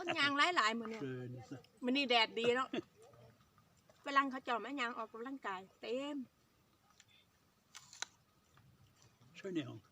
คนยางหลายหลายๆมือเนี่ย Schön ist er. มันนี่แดดดีเนาะฝรั่งเขาเจอดแม่ยางออกกำลังกายเต็ม Schöne Hund. 그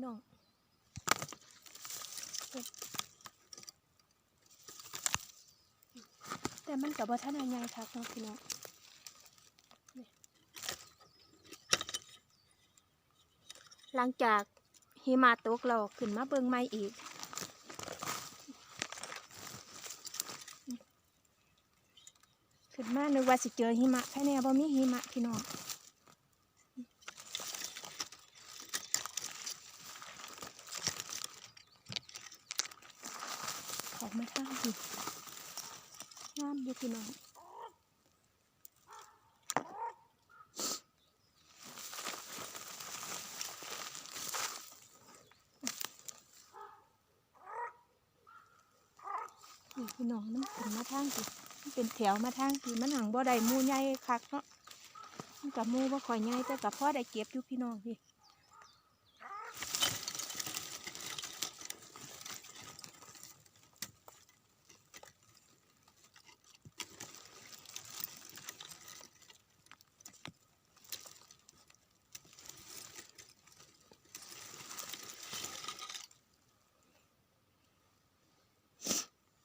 พี่น้องแต่มันกับว่าท่านใหญ่คักเนาะพี่น้องหลังจากหิมะตกเราขึ้นมาเบิงไม้อีก ขึ้นมานึกว่าสิเจอหิมะแค่แน่บ่มีหิมะพี่น้อง ออกมาทางดิงามอยู่พี่น้องนี่พี่น้องมันขึ้นมาทางดิมันเป็นแถวมาทางดิมันหังบ่ได้มูใหญ่คักเนาะมันกับมูบ่ค่อยใหญ่แต่กับพ่อได้เก็บอยู่พี่น้องพี่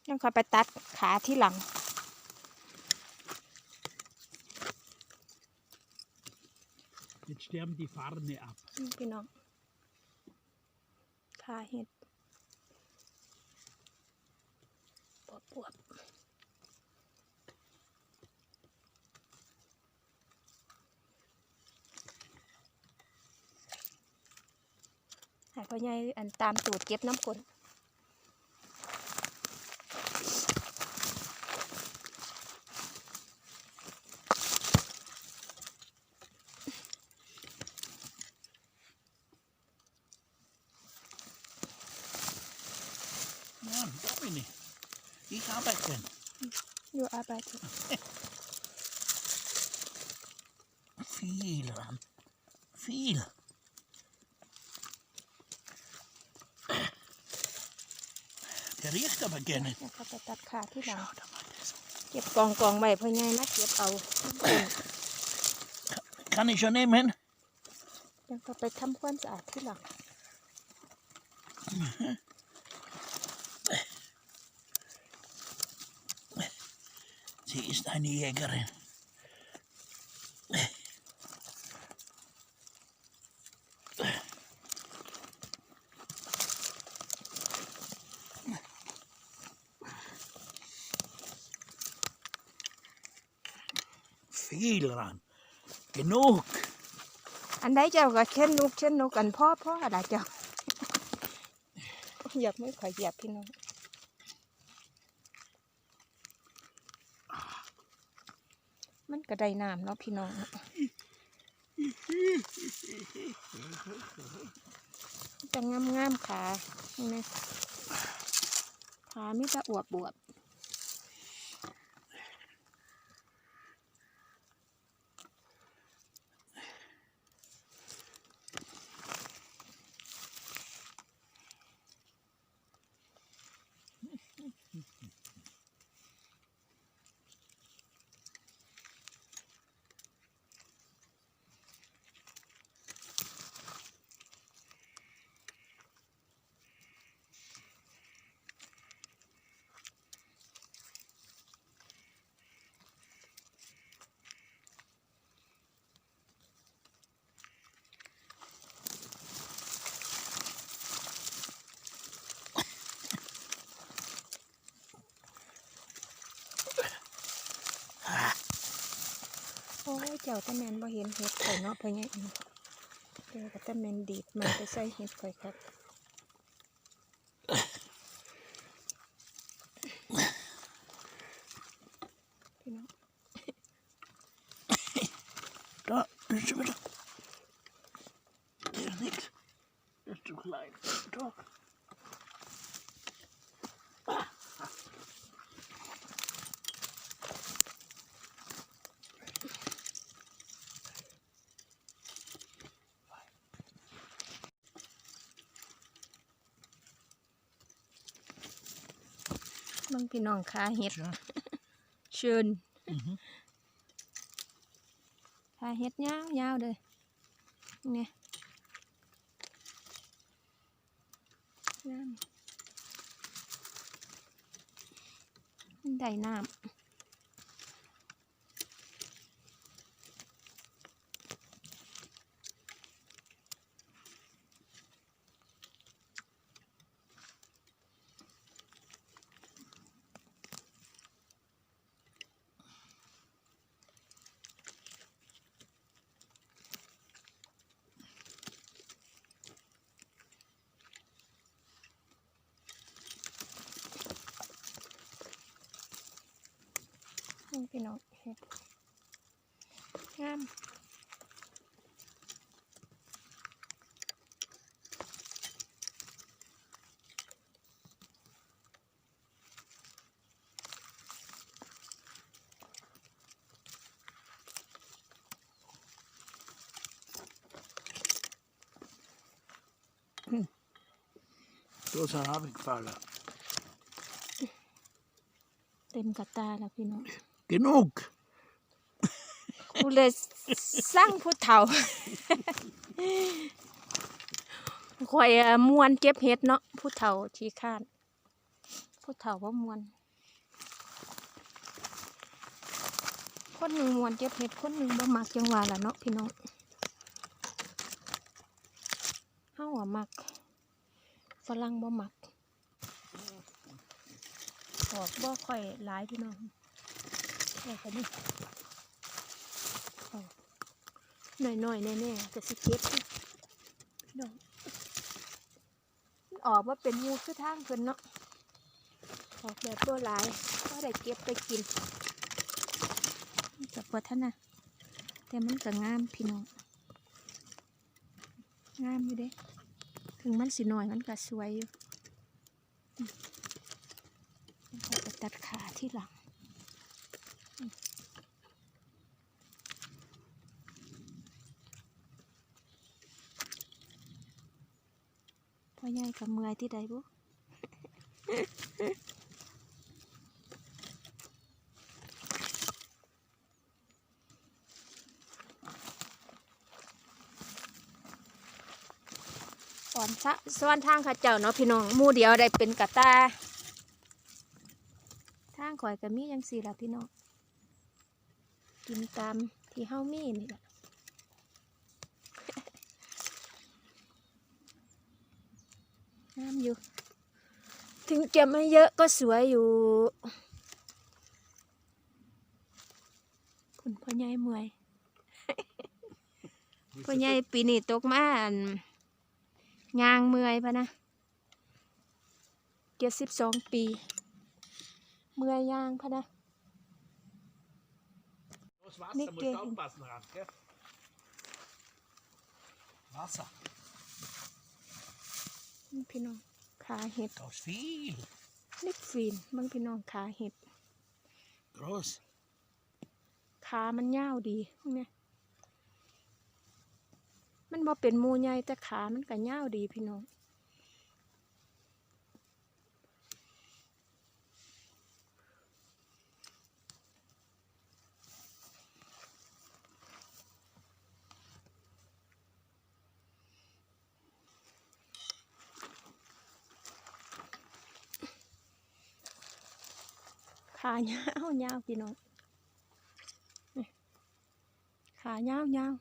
ยังคอยไปตัดขาที่หลัง Jetzt sterben die Farne ab. นี่พี่น้องขาเห็ดปวบปวบใหายพ่อใหญ่อันตามตูดเก็บน้ำกลน Ich arbeite. อยู่อาบาที Viel ran. Viel. Der riecht aber gerne. แล้วก็ไปตัดขาที่หลัง Schau da mal das. เก็บกองกองไว้พ่อใหญ่มาเก็บเอาน้ำกลน Kann ich schon nehmen? ยังก็ไปทำความสะอาดที่หลัง Sie ist eine Jägerin. Viel ran. Genug. อันใดเจ้าก็เช่นนกเช่นนกกันพ่อพ่ออะไรเจ้าเหยียบไม่ขอยเหยียบพี่น้องมัน ก็ได้น้ำเนาะพี่น้องจะงามงามๆขานี่ขาไม่จะอวบบวบ ยเจ้าตะแมนบ่เห็นเห็ดข่อยเนาะพ่อใหญ่เจ้าก็ตะแมนดีดมาไปใส่เห็ดข่อยครับพี่น้อง Da, nu kör vi då. Det är niks. Det är så klein. Da. เบิ่งพี่น้องขาเห็ด Tja. เชิญ Mhm. ขาเห็ดยาวยาวๆเลยเนี่ยงามมันได้น้ำ พี่น้องเห็ดงาม嗯 Då så har vi kvar. เต็มกระตาแล้วพี่น้อง Genug! กูเลยสร้างผู้เฒ่าข่อยอะมวนเก็บเห็ดเนาะผู้เฒ่าที่ข้านผู้เฒ่าว่ามวนคนหนึ่งมวนเก็บเห็ดคนหนึ่งบ่มักจังหวะล่ะเนาะพี่น้องเฮาอะมักฝรั่งบ่มักออกบ่ค่อยหลายพี่น้อง ออกไปนี่หน่อยหน่อยๆแน่ๆจะสิเก็บพี่น้องออกว่าเป็นหมูคือทางเพิ่นเนาะออกแบบตัวหลายก็ได้เก็บไปกินมันกับวัฒนะแต่มันก็งามพี่น้องงามอยู่เด้ ถึงมันสิหน่อยมันก็สวยอยู่อืมมันก็จะตัดขาที่หลัง ใหญ่กับเมื่อยที่ใดบุอ่อนซะส่วนทางข้าเจ้าเนาะพี่น้องมู่เดียวได้เป็นกระตาทางข่อยก็มียังสี่ละพี่น้องกินตามที่เฮามีนี่แหละ งาม อยู่ ถึงจะไม่เยอะก็สวยอยู่คุณพ่อใหญ่เมื่อยพ่อใหญ่ปีนี้ตกมาอันยางเมื่อยพะนะเจ็ดสิบสองปี เมื่อยยางพะนะ Das Wasser Nicht musst gehen. du aufpassen ran, gell? Wasser. พี่น้อง ขาเห็ด Da ist viel. นิดฟีนเบางพี่น้องขาเห็ด Groß. ขามันยาวดีพวกเนี้ยมันบ่เป็นหมูใหญ่แต่ขามันก็ยาวดีพี่น้อง ขายาวยาว